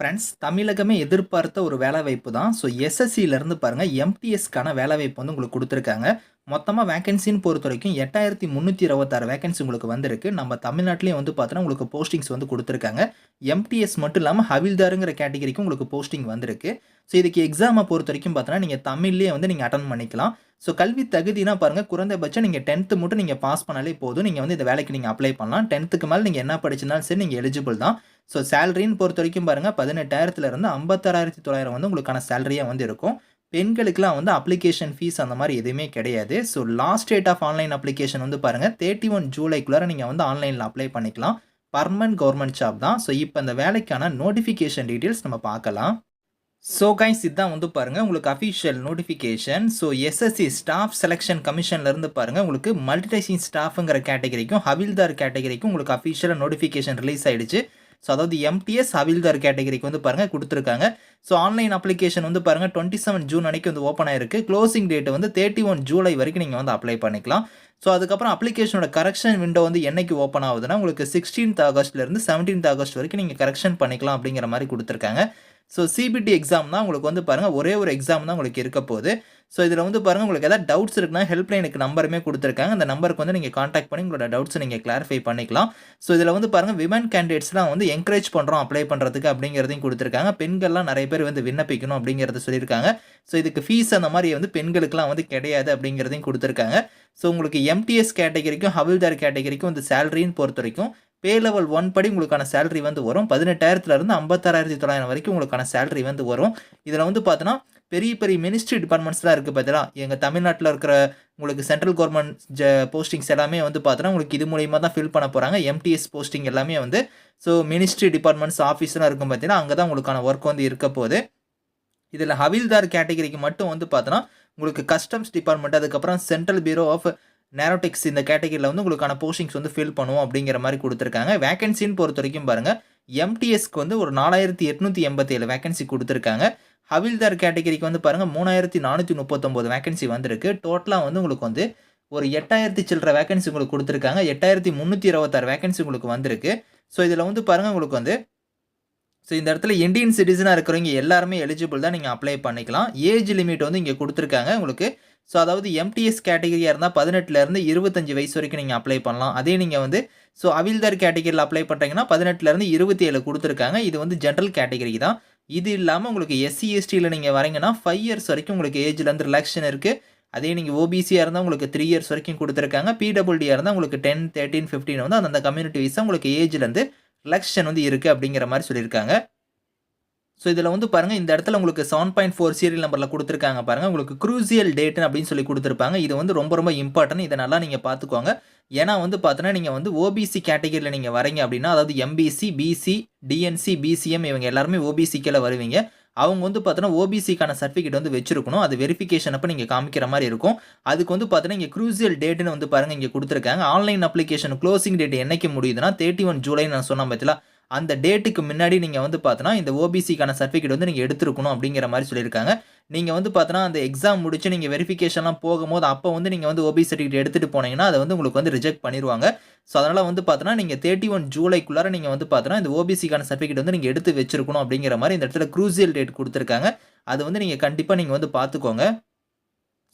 Friends தமிழகமே எதிர்பார்த்த ஒரு வேலைவாய்ப்பு தான் ஸோ எஸ்எஸ்சியிலேருந்து பாருங்கள் எம்டிஎஸ்க்கான வேலைவாய்ப்பு வந்து உங்களுக்கு கொடுத்துருக்காங்க. மொத்தமாக வேகன்சின்னு பொறுத்த வரைக்கும் எட்டாயிரத்தி முந்நூற்றி இருபத்தாறு வேகன்சி உங்களுக்கு வந்திருக்கு. நம்ம தமிழ்நாட்டிலையும் வந்து பார்த்தோன்னா உங்களுக்கு போஸ்டிங்ஸ் வந்து கொடுத்துருக்காங்க. எம்டிஎஸ் மட்டும் இல்லாமல் ஹவில்தாருங்கிற கேட்டகரிக்கும் உங்களுக்கு போஸ்டிங் வந்திருக்கு. ஸோ இதுக்கு எக்ஸாமை பொறுத்த வரைக்கும் பார்த்தோன்னா நீங்கள் தமிழ்லேயே வந்து நீங்கள் அட்டன் பண்ணிக்கலாம். ஸோ கல்வி தகுதினா பாருங்கள் குறைந்தபட்சம் நீங்கள் டென்த்து மட்டும் நீங்கள் பாஸ் பண்ணாலே போதும். நீங்கள் வந்து இந்த வேலைக்கு நீங்கள் அப்ளை பண்ணலாம். டென்த்துக்கு மேலே நீங்கள் என்ன படிச்சிருந்தாலும் சரி நீங்கள் எலிஜிபிள் தான். ஸோ சேலரின்னு பொறுத்த வரைக்கும் பாருங்கள் பதினெட்டாயிரத்துலேருந்து ஐம்பத்தாறாயிரத்தி தொள்ளாயிரம் வந்து உங்களுக்கான சேலரியாக வந்து இருக்கும். பெண்களுக்குலாம் வந்து அப்ளிகேஷன் ஃபீஸ் அந்த மாதிரி எதுவுமே கிடையாது. So last date of online application வந்து பாருங்கள் தேர்ட்டி ஒன் ஜூலைக்குள்ளார நீங்கள் வந்து ஆன்லைனில் அப்ளை பண்ணிக்கலாம். பர்மனன்ட் கவர்மெண்ட் ஜாப் தான். ஸோ இப்போ இந்த வேலைக்கான நோட்டிஃபிகேஷன் டீட்டெயில்ஸ் நம்ம பார்க்கலாம். ஸோ கைஸ் இதுதான் வந்து பாருங்கள் உங்களுக்கு official notification so SSC staff selection கமிஷன்லேருந்து பாருங்கள் உங்களுக்கு மல்டிடைசிங் ஸ்டாஃபுங்கிற கேட்டகரிக்கும் ஹவில்தார் கேட்டகரிக்கும் உங்களுக்கு அஃபிஷியலாக நோட்டிஃபிகேஷன் ரிலீஸ் ஆகிடுச்சு ஸோ அதாவது எம்டிஎஸ் ஹவில்தார் கேட்டகரிக்கு வந்து பாருங்கள் கொடுத்துருக்காங்க. ஸோ ஆன்லைன் அப்ளிகேஷன் வந்து பாருங்கள் டுவெண்ட்டி செவன் ஜூன் அன்றைக்கி வந்து ஓப்பன் ஆயிருக்கு. க்ளோசிங் டேட் வந்து தேர்ட்டி ஒன் ஜூலை வரைக்கும் நீங்கள் வந்து அப்ளை பண்ணிக்கலாம். ஸோ அதுக்கப்புறம் அப்ளிகேஷனோட கரெக்ஷன் விண்டோ வந்து என்னைக்கு ஓப்பன் ஆகுதுன்னா உங்களுக்கு சிக்ஸ்டீன்த் ஆகஸ்ட்லேருந்து செவன்டீன்த் ஆகஸ்ட் வரைக்கும் நீங்கள் கரெக்ஷன் பண்ணிக்கலாம் அப்படிங்கிற மாதிரி கொடுத்துருக்காங்க. ஸோ சிபிடி எக்ஸாம் தான் உங்களுக்கு வந்து பாருங்கள் ஒரே ஒரு எக்ஸாம் தான் உங்களுக்கு இருக்க போகுது. ஸோ இதில் வந்து பாருங்கள் உங்களுக்கு ஏதாவது டவுட்ஸ் இருக்குன்னா ஹெல்ப்லைனுக்கு நம்பருமே கொடுத்துருக்காங்க. அந்த நம்பருக்கு வந்து நீங்கள் காண்டாக்ட் பண்ணி உங்களோட டவுட்ஸை நீங்கள் கிளாரிஃபை பண்ணிக்கலாம். ஸோ இதில் வந்து பாருங்கள் விமன் கேண்டிடேட்ஸ்லாம் வந்து என்கரேஜ் பண்ணுறோம் அப்ளை பண்ணுறதுக்கு அப்படிங்கிறதையும் கொடுத்துருக்காங்க. பெண்கள்லாம் நிறைய பேர் வந்து விண்ணப்பிக்கணும் அப்படிங்கிறத சொல்லியிருக்காங்க. ஸோ இதுக்கு ஃபீஸ் அந்த மாதிரி வந்து பெண்களுக்குலாம் வந்து கிடையாது அப்படிங்கிறதையும் கொடுத்துருக்காங்க. ஸோ உங்களுக்கு எம்டிஎஸ் கேட்டகரிக்கும் ஹவில்தார் கேட்டகரிக்கும் வந்து சேலரின்னு பொறுத்த வரைக்கும் பே லெவல் ஒன் படி உங்களுக்கான சேலரி வந்து வரும். பதினெட்டாயிரத்துலேருந்து ஐம்பத்தாறாயிரத்தி தொள்ளாயிரம் வரைக்கும் உங்களுக்கான சேலரி வந்து வரும். இதில் வந்து பார்த்தோன்னா பெரிய பெரிய மினிஸ்ட்ரி டிபார்ட்மெண்ட்ஸ்லாம் இருக்குது பார்த்தீங்களா எங்கள் தமிழ்நாட்டில் இருக்கிற உங்களுக்கு சென்ட்ரல் கவர்மெண்ட் ஜ போஸ்டிங்ஸ் எல்லாமே வந்து பார்த்தோன்னா உங்களுக்கு இது மூலியமாக தான் ஃபில் பண்ண போகிறாங்க எம்டிஎஸ் போஸ்டிங் எல்லாமே வந்து ஸோ மினிஸ்ட்ரி டிபார்ட்மெண்ட்ஸ் ஆஃபீஸ்லாம் இருக்கும் பார்த்தீங்கன்னா அங்கே தான் உங்களுக்கான ஒர்க் வந்து இருக்க போகுது. இதில் ஹவில்தார் கேட்டகரிக்கு மட்டும் வந்து பார்த்தோன்னா உங்களுக்கு கஸ்டம்ஸ் டிபார்ட்மெண்ட் அதுக்கப்புறம் சென்ட்ரல் பியூரோ ஆஃப் நேரோடெக்ஸ் இந்த கேட்டகரியில் வந்து உங்களுக்கான போஸ்டிங்ஸ் வந்து ஃபில் பண்ணுவோம் அப்படிங்கிற மாதிரி கொடுத்துருக்காங்க. வேகன்சின்னு பொறுத்த வரைக்கும் பாருங்கள் எம்டிஎஸ்க்கு வந்து ஒரு நாலாயிரத்தி எட்நூற்றி எண்பத்தேழு வேகன்சி கொடுத்துருக்காங்க. ஹவில்தார் கேட்டகரிக்கு வந்து பாருங்கள் மூணாயிரத்தி நானூற்றி முப்பத்தொம்போது வேகன்சி வந்திருக்கு. டோட்டலாக வந்து உங்களுக்கு வந்து ஒரு எட்டாயிரத்தி சில்லற வேகன்சி உங்களுக்கு கொடுத்துருக்காங்க. எட்டாயிரத்தி முந்நூற்றி இருபத்தாறு வேகன்சி உங்களுக்கு வந்திருக்கு. ஸோ இதில் வந்து பாருங்கள் உங்களுக்கு வந்து ஸோ இந்த இடத்துல இந்தியன் சிட்டிசனாக இருக்கிறவங்க எல்லாருமே எலிஜிபிள் தான் நீங்கள் அப்ளை பண்ணிக்கலாம். ஏஜ் லிமிட் வந்து இங்கே கொடுத்துருக்காங்க. உங்களுக்கு ஸோ அதாவது எம்டிஎஸ் கேட்டகரியாக இருந்தால் பதினெட்டுலேருந்து இருபத்தஞ்சி வயசு வரைக்கும் நீங்கள் அப்ளை பண்ணலாம். அதே நீங்கள் வந்து ஸோ அவில்தார் கேட்டகரியில் அப்ளை பண்ணுறீங்கன்னா பதினெட்டுலேருந்து இருபத்தி ஏழு கொடுத்துருக்காங்க. இது வந்து ஜென்ரல் கேட்டகரி தான். இது இல்லாமல் உங்களுக்கு எஸ்சி எஸ்டியில் நீங்கள் வரீங்கன்னா ஃபைவ் இயர்ஸ் வரைக்கும் உங்களுக்கு ஏஜ்லேருந்து ரிலாக்ஷன் இருக்குது அதே நீங்கள் ஓபிசியாக இருந்தால் உங்களுக்கு த்ரீ இயர்ஸ் வரைக்கும் கொடுத்துருக்காங்க. பிடபிள்டியாக இருந்தால் உங்களுக்கு டென் தேர்ட்டின் ஃபிஃப்டின் வந்து அந்தந்த கம்யூனிட்டி வைஸாக உங்களுக்கு ஏஜ்லேருந்து ரிலாக்ஷன் வந்து இருக்குது அப்படிங்கிற மாதிரி சொல்லியிருக்காங்க. ஸோ இதில் வந்து பாருங்கள் இந்த இடத்துல உங்களுக்கு செவன் பாயிண்ட் ஃபோர் சீரியல் நம்பரில் கொடுத்துருக்காங்க பாருங்கள் உங்களுக்கு க்ரூசியல் டேட்டுன்னு அப்படின்னு சொல்லி கொடுத்துருப்பாங்க. இது வந்து ரொம்ப ரொம்ப இம்பார்ட்டன்ட் இதை நல்லா நீங்கள் பார்த்துக்கோங்க. ஏன்னா வந்து பார்த்தோன்னா நீங்கள் வந்து ஓபிசி கேட்டகரியில் நீங்கள் வரீங்க அப்படின்னா அதாவது எம்பிசி பிசி டிஎன்சி பிசிஎம் இவங்க எல்லாருமே ஓபிசிக்கில் வருவீங்க. அவங்க வந்து பார்த்தோன்னா ஓபிசிக்கான சர்டிஃபிகேட் வந்து வச்சிருக்கணும். அது வெரிஃபிகேஷன் அப்போ நீங்கள் காமிக்கிற மாதிரி இருக்கும். அதுக்கு வந்து பார்த்தோன்னா இங்கே க்ரூசியல் டேட்டுன்னு வந்து பாருங்கள் இங்கே கொடுத்துருக்காங்க. ஆன்லைன் அப்ளிகேஷன் க்ளோசிங் டேட் என்றைக்கு முடியுதுன்னா தேர்ட்டி ஒன் ஜூலை நான் சொன்ன பார்த்தீங்களா அந்த டேட்டுக்கு முன்னாடி நீங்கள் வந்து பார்த்தோன்னா இந்த ஓபிசிக்கான சர்டிஃபிகேட் வந்து நீங்கள் எடுத்துருக்கணும் அப்படிங்கிற மாதிரி சொல்லியிருக்காங்க. நீங்கள் வந்து பார்த்தோன்னா அந்த எக்ஸாம் முடிச்சு நீங்கள் வெரிஃபிகேஷன்லாம் போகும்போது அப்போ வந்து நீங்கள் வந்து ஓபி சர்டிஃபிகேட் எடுத்துகிட்டு போனீங்கன்னா அதை வந்து உங்களுக்கு வந்து ரிஜெக்ட் பண்ணிடுவாங்க ஸோ அதனால் வந்து பார்த்தோன்னா நீங்கள் தேர்ட்டி ஒன் ஜூலைக்குள்ளார நீங்கள் வந்து பார்த்தோன்னா இந்த ஓபிசிக்கான சர்டிஃபிகேட் வந்து நீங்கள் எடுத்து வச்சிருக்கணும் அப்படிங்கிற மாதிரி இந்த இடத்துல க்ரூசியல் டேட் கொடுத்துருக்காங்க. அது வந்து நீங்கள் கண்டிப்பாக நீங்கள் வந்து பார்த்துக்கோங்க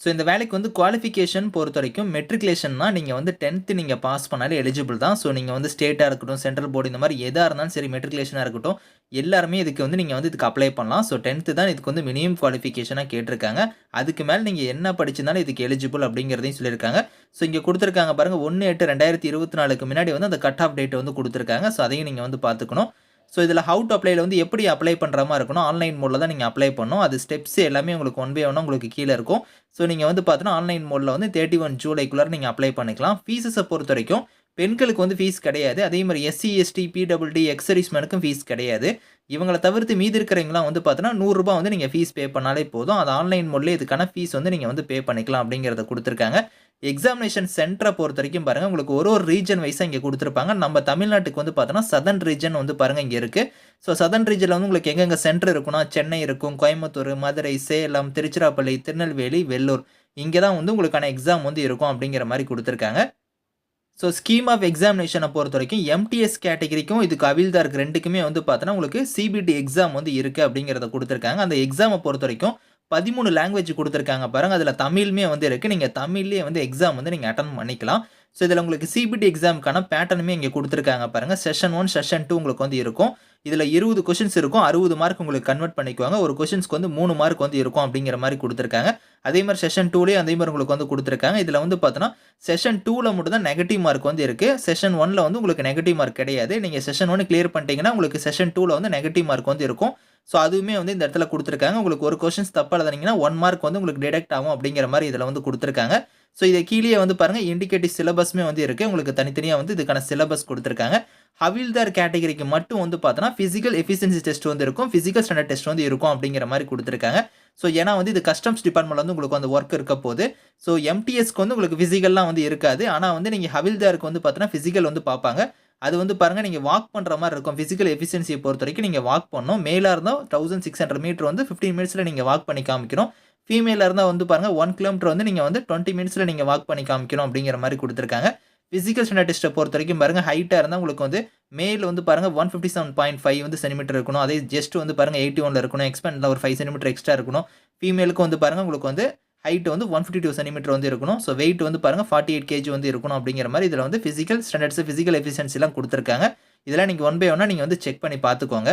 ஸோ இந்த வேலைக்கு வந்து குவாலிஃபிகேஷன் பொறுத்த வரைக்கும் மெட்ரிகுலேஷன்னா நீங்கள் வந்து டென்த்து நீங்கள் பாஸ் பண்ணாலே எலிஜிபிள் தான். ஸோ நீங்கள் வந்து ஸ்டேட்டாக இருக்கட்டும் சென்ட்ரல் போர்டு இந்த மாதிரி எதாக இருந்தாலும் சரி மெட்ரிகுலேஷனாக இருக்கட்டும் எல்லாருமே இதுக்கு வந்து நீங்கள் வந்து இதுக்கு அப்ளை பண்ணலாம். ஸோ டென்த்து தான் இதுக்கு வந்து மினிமம் குவாலிஃபிகேஷனாக கேட்டிருக்காங்க. அதுக்கு மேலே நீங்கள் என்ன படிச்சிருந்தாலும் இதுக்கு எலிஜிபிள் அப்படிங்கிறதையும் சொல்லியிருக்காங்க. ஸோ இங்கே கொடுத்துருக்காங்க பாருங்கள் ஒன்று எட்டு ரெண்டாயிரத்தி இருபத்தி நாலுக்கு முன்னாடி வந்து அந்த கட் ஆஃப் டேட் வந்து கொடுத்துருக்காங்க. ஸோ அதையும் நீங்கள் வந்து பார்த்துக்கணும். ஸோ இதில் ஹவு டு அப்ளைல வந்து எப்படி அப்ளை பண்ணுற மாதிரி இருக்கணும் ஆன்லைன் மோடில் தான் நீங்கள் அப்ளை பண்ணணும். அது ஸ்டெப்ஸ் எல்லாமே உங்களுக்கு ஒன் பை ஒன்னாக உங்களுக்கு கீழே இருக்கும். ஸோ நீங்கள் வந்து பார்த்தீங்கன்னா ஆன்லைன் மோடில் வந்து தேர்ட்டி ஒன் ஜூலைக்குள்ளே நீங்கள் அப்ளை பண்ணிக்கலாம் ஃபீஸஸை பொறுத்த வரைக்கும் பெண்களுக்கு வந்து ஃபீஸ் கிடையாது. அதே மாதிரி எஸ்சி எஸ்டி பிடபிள்டி எக்ஸரிஸ்மேனுக்கும் ஃபீஸ் கிடையாது. இவங்களை தவிர்த்து மீதி இருக்கிறவங்களாம் வந்து பார்த்தீங்கன்னா நூறுரூபா வந்து நீங்கள் ஃபீஸ் பே பண்ணாலே போதும். அது ஆன்லைன் மோட்லேயே இதுக்கான ஃபீஸ் வந்து நீங்கள் வந்து பே பண்ணிக்கலாம் அப்படிங்கிறத கொடுத்துருக்காங்க. எக்ஸாமினேஷன் சென்டரை பொறுத்த வரைக்கும் பாருங்கள் உங்களுக்கு ஒரு ஒரு ரீஜன் வைஸாக இங்கே கொடுத்துருப்பாங்க. நம்ம தமிழ்நாட்டுக்கு வந்து பார்த்தோன்னா சதன் ரீஜன் வந்து பாருங்கள் இங்கே இருக்குது ஸோ சதன் ரீஜனில் வந்து உங்களுக்கு எங்கெங்கே சென்டர் இருக்குன்னா சென்னை இருக்கும் கோயம்புத்தூர் மதுரை சேலம் திருச்சிராப்பள்ளி திருநெல்வேலி வெள்ளூர். இங்கே தான் வந்து உங்களுக்கான எக்ஸாம் வந்து இருக்கும் அப்படிங்கிற மாதிரி கொடுத்துருக்காங்க. ஸோ ஸ்கீம் ஆஃப் எக்ஸாமினேஷனை பொறுத்த வரைக்கும் எம்டிஎஸ் கேட்டகரிக்கும் இதுக்கு அவில்தாருக்கு ரெண்டுக்குமே வந்து பார்த்தோன்னா உங்களுக்கு சிபிடி எக்ஸாம் வந்து இருக்குது அப்படிங்கிறத கொடுத்துருக்காங்க. அந்த எக்ஸாமை பொறுத்த வரைக்கும் பதிமூணு லாங்குவேஜ் கொடுத்துருக்காங்க பாருங்கள் அதில் தமிழுமே வந்து இருக்குது நீங்கள் தமிழ்லேயே வந்து எக்ஸாம் வந்து நீங்கள் அட்டன் பண்ணிக்கலாம். ஸோ இதில் உங்களுக்கு சிபிடி எக்ஸாமுக்கான பேட்டர்னுமே இங்கே கொடுத்துருக்காங்க பாருங்கள் செஷன் ஒன் செஷன் டூ உங்களுக்கு வந்து இருக்கும். இதில் இருபது கொஷின்ஸ் இருக்கும். அறுபது மார்க் உங்களுக்கு கன்வெர்ட் பண்ணிக்குவாங்க. ஒரு கொஷின்ஸ்க்கு வந்து மூணு மார்க் வந்து இருக்கும் அப்படிங்கிற மாதிரி கொடுத்துருக்காங்க. அதே மாதிரி செஷன் டூலேயே அதே மாதிரி உங்களுக்கு வந்து கொடுத்துருக்காங்க. இதில் வந்து பார்த்தோன்னா செஷன் டூவில் மட்டும் தான் நெகட்டிவ் மார்க் வந்து இருக்குது செஷன் ஒனில் வந்து உங்களுக்கு நெகட்டிவ் மார்க் கிடையாது. நீங்கள் செஷன் ஒன்று கிளியர் பண்ணிட்டீங்கன்னா உங்களுக்கு செஷன் டூவில் வந்து நெகட்டிவ் மார்க் வந்து இருக்கும். ஸோ அதுவுமே வந்து இந்த இடத்துல கொடுத்துருக்காங்க. உங்களுக்கு ஒரு கொஷின்ஸ் தப்பாக எழுதுனீங்கன்னா ஒன் மார்க் வந்து உங்களுக்கு டிடெக்ட் ஆகும் அப்படிங்கிற மாதிரி இதில் வந்து கொடுத்துருக்காங்க. ஸோ இதை கீழே வந்து பாருங்கள் இண்டிகேட்டிவ் சிலபஸ்மே வந்து இருக்குது உங்களுக்கு தனித்தனியாக வந்து இதுக்கான சிலபஸ் கொடுத்துருக்காங்க. ஹவில்தார் கேட்டகரிக்கு மட்டும் வந்து பார்த்தோன்னா ஃபிசிக்கல் எஃபிஷியன்சி டெஸ்ட் வந்து இருக்கும் ஃபிசிக்கல் ஸ்டாண்டர்ட் டெஸ்ட் வந்து இருக்கும் அப்படிங்கிற மாதிரி கொடுத்துருக்காங்க. ஸோ ஏன்னா வந்து இது கஸ்டம்ஸ் டிபார்ட்மெண்ட் வந்து உங்களுக்கு அந்த ஒர்க் இருக்க போது ஸோ எம்டிஎஸ்க்கு வந்து உங்களுக்கு ஃபிசிக்கல்லாம் வந்து இருக்காது. ஆனால் வந்து நீங்கள் ஹவில்தாருக்கு வந்து பார்த்தோன்னா ஃபிசிக்கல் வந்து பார்ப்பாங்க. அது வந்து பாருங்கள் நீங்கள் வாக் பண்ணுற மாதிரி இருக்கும். ஃபிசிக்கல் எஃபிஷியன்சியை பொறுத்த வரைக்கும் நீங்கள் வாக் பண்ணணும். மேலாக இருந்தால் தௌசண்ட் சிக்ஸ் ஹண்ட்ரட் மீட்டர் வந்து ஃபிஃப்டீன் மினிட்ஸில் நீங்கள் வாக் பண்ணி காமிக்கணும். ஃபீமேலாக இருந்தால் வந்து பாருங்கள் ஒன் கிலோமீட்டர் வந்து நீங்கள் வந்து டுவெண்ட்டி மினிட்ஸில் நீங்கள் வாக் பண்ணி காமிக்கணும் அப்படிங்கிற மாதிரி கொடுத்துருக்காங்க. ஃபிசிக்கல் ஸ்டாண்டர்ட் பொறுத்த வரைக்கும் பாருங்கள் ஹைட்டாக இருந்தால் உங்களுக்கு வந்து மேல் வந்து பாருங்கள் one fifty seven point five வந்து சென்டிமீட்டர் இருக்கணும். அதே ஜஸ்ட் வந்து பாருங்கள் எயிட்டி ஒனில் இருக்கணும். எக்ஸ்பேண்டில் ஒரு ஃபைவ் சென்டிமீட்டர் எக்ஸ்ட்ரா இருக்கணும். ஃபீமேலுக்கு வந்து பாருங்கள் உங்களுக்கு வந்து ஹைட் வந்து ஒன் ஃபிஃப்டி டூ சென்டிமீட்டர் வந்து இருக்கணும். ஸோ வெயிட் வந்து பாருங்கள் ஃபார்ட்டி எயிட் கேஜி வந்து இருக்கணும் அப்படிங்கிற மாதிரி இதில் வந்து ஃபிசிக்கல் ஸ்டாண்டர்ட்ஸ் ஃபிசிக்கல் எஃபிஷியன்சிலாம் கொடுத்துருக்காங்க. இதெல்லாம் நீங்கள் ஒன் பை ஒன்னாக நீங்கள் வந்து செக் பண்ணி பார்த்துக்கோங்க.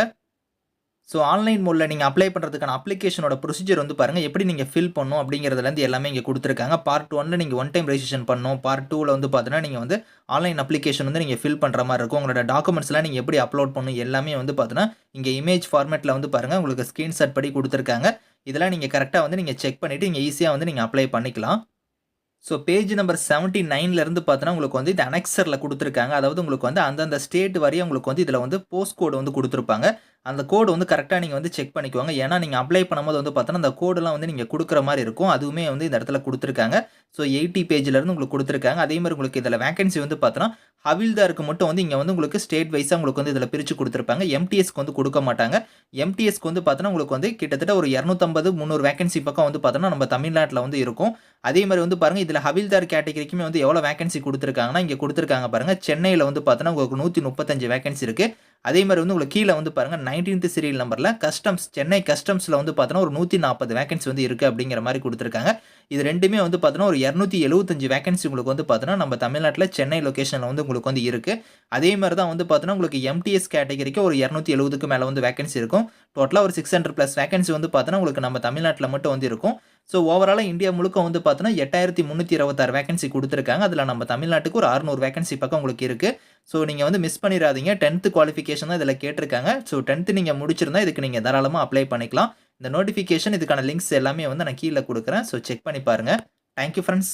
ஸோ ஆன்லைன் மோடில் நீங்கள் அப்ளை பண்ணுறதுக்கான அப்ளிகேஷனோட ப்ரொசீஜர் வந்து பாருங்கள் எப்படி நீங்கள் ஃபில் பண்ணணும் அப்படிங்கிறதுலேருந்து எல்லாமே இங்கே கொடுத்துருக்காங்க. பார்ட் ஒன்னில் நீங்கள் ஒன் டைம் ரெஜிஸ்ட்ரேஷன் பண்ணணும். பார்ட் டூவில் வந்து பார்த்தீங்கன்னா நீங்கள் வந்து ஆன்லைன் அப்ளிகேஷன் வந்து நீங்கள் ஃபில் பண்ணுற மாதிரி இருக்கும். உங்களோட டாக்குமெண்ட்ஸ்லாம் நீங்கள் எப்படி அப்லோட் பண்ணணும் எல்லாமே வந்து பார்த்தீங்கன்னா இங்கே இமேஜ் ஃபார்மேட்டில் வந்து பாருங்கள் உங்களுக்கு ஸ்க்ரீன்ஷாட் படி கொடுத்துருக்காங்க. இதெல்லாம் நீங்கள் கரெக்டாக வந்து நீங்கள் செக் பண்ணிவிட்டு நீங்கள் ஈஸியாக வந்து நீங்கள் அப்ளை பண்ணிக்கலாம். ஸோ பேஜ் நம்பர் செவன்ட்டி நைன்லேருந்து பார்த்தோன்னா உங்களுக்கு வந்து இது அனெக்சரில் கொடுத்துருக்காங்க. அதாவது உங்களுக்கு வந்து அந்தந்த ஸ்டேட் வரையும் உங்களுக்கு வந்து இதில் வந்து போஸ்ட் கோடு வந்து கொடுத்துருப்பாங்க. அந்த கோடு வந்து கரெக்டாக நீங்கள் வந்து செக் பண்ணிக்குவாங்க. ஏன்னா நீங்கள் அப்ளை பண்ணும்போது வந்து பார்த்தோன்னா அந்த கோடெலாம் வந்து நீங்கள் கொடுக்குற மாதிரி இருக்கும். அதுவுமே வந்து இந்த இடத்துல கொடுத்துருக்காங்க. ஸோ எயிட்டி பேஜ்லேருந்து உங்களுக்கு கொடுத்துருக்காங்க. அதே மாதிரி உங்களுக்கு இதில் வேகன்சி வந்து பார்த்தோன்னா ஹவில்தாருக்கு மட்டும் வந்து இங்கே வந்து உங்களுக்கு ஸ்டேட் வைஸாக உங்களுக்கு வந்து இதில் பிரித்து கொடுத்துருப்பாங்க. எம்டிஎஸ்க்கு வந்து கொடுக்க மாட்டாங்க. எம்டிஎஸ்க்கு வந்து பார்த்தோன்னா உங்களுக்கு வந்து கிட்டத்தட்ட ஒரு இரநூத்தம்பது முந்நூறு வேகன்சி பக்கம் வந்து பார்த்தோன்னா நம்ம தமிழ்நாட்டில் வந்து இருக்கும். அதே மாதிரி வந்து பாருங்கள் இதில் ஹவில்தார் கேட்டகரிக்குமே வந்து எவ்வளோ வேகன்சி கொடுத்துருக்காங்கன்னா இங்கே கொடுத்துருக்காங்க பாருங்கள் சென்னையில் வந்து பார்த்தோன்னா உங்களுக்கு நூற்றி முப்பத்தஞ்சு வேகன்சி இருக்குது அதே மாதிரி வந்து உங்களுக்கு கீழே வந்து பாருங்கள் நைன்டீன்த் சீரியல் நம்பரில் கஸ்டம்ஸ் சென்னை கஸ்டம்ஸில் வந்து பார்த்தோன்னா ஒரு நூற்றி நாற்பது வேகன்சி வந்து இருக்குது அப்படிங்கிற மாதிரி கொடுத்துருக்காங்க. இது ரெண்டுமே வந்து பார்த்தோன்னா ஒரு இரநூத்தி எழுபத்தஞ்சு வேகன்சி உங்களுக்கு வந்து பார்த்தோன்னா நம்ம தமிழ்நாட்டில் சென்னை லொக்கேஷனில் வந்து உங்களுக்கு வந்து இருக்குது அதே மாதிரி தான் வந்து பார்த்தோன்னா உங்களுக்கு எம்டிஎஸ் கேட்டகரிக்கு ஒரு இரநூத்தி எழுபதுக்கு மேலே வந்து வேகன்சி இருக்கும். டோட்டலாக ஒரு சிக்ஸ் ஹண்ட்ரட் ப்ளஸ் வேகன்சி வந்து பார்த்தோன்னா உங்களுக்கு நம்ம தமிழ்நாட்டில் மட்டும் வந்து இருக்கும். ஸோ ஓவராலாக இந்தியா முழுக்க வந்து பார்த்தோன்னா எட்டாயிரத்தி முந்நூற்றி இருபத்தாறு வேகன்சி கொடுத்துருக்காங்க. அதில் நம்ம தமிழ்நாட்டுக்கு ஒரு அறுநூறு வேகன்சி பக்கம் உங்களுக்கு இருக்குது ஸோ நீங்கள் வந்து மிஸ் பண்ணிடாதீங்க டென்த்து குவாலிஃபிகேஷன் தான் இதில் கேட்டிருக்காங்க. ஸோ டென்த்து நீங்கள் முடிச்சிருந்தா இதுக்கு நீங்கள் தாராளமாக அப்ளை பண்ணிக்கலாம். இந்த நோட்டிஃபிகேஷன் இதுக்கான லிங்க்ஸ் எல்லாமே வந்து நான் கீழே கொடுக்குறேன். ஸோ செக் பண்ணி பாருங்கள் தேங்க்யூ ஃப்ரெண்ட்ஸ்